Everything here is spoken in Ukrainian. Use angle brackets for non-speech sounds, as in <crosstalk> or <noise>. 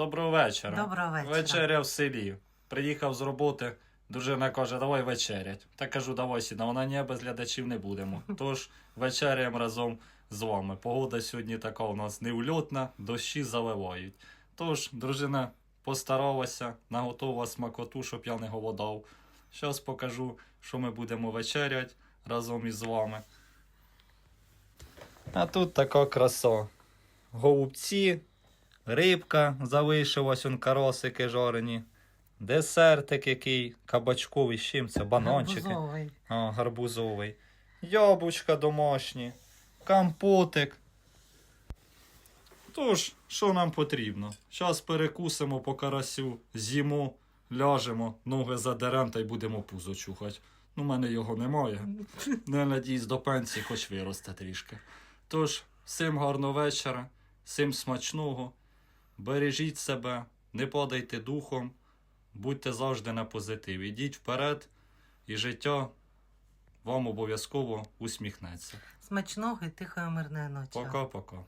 Доброго вечора. Доброго вечора. Вечеря в селі. Приїхав з роботи, дружина каже, давай вечерять. Та кажу, давай сіда, вона ні, без глядачів не будемо. <laughs> Тож вечеряємо разом з вами. Погода сьогодні така у нас неульотна, дощі заливають. Тож, дружина постаралася, наготувала смакоту, щоб я не голодав. Зараз покажу, що ми будемо вечерять разом із вами. А тут така краса. Голубці, рибка залишилась, он каросики жарені, десертик який, кабачковий з чим це, бананчики. Гарбузовий. А, гарбузовий. Яблучка домашні, компотик. Тож, що нам потрібно? Зараз перекусимо по карасю, з'їмо, ляжемо, ноги задерем та й будемо пузо чухати. Ну, в мене його немає. <laughs> Не надіюсь, до пенсії хоч виросте трішки. Тож, всім гарного вечора, всім смачного. Бережіть себе, не падайте духом, будьте завжди на позитиві. Йдіть вперед, і життя вам обов'язково усміхнеться. Смачного і тихої мирної ночі. Пока-пока.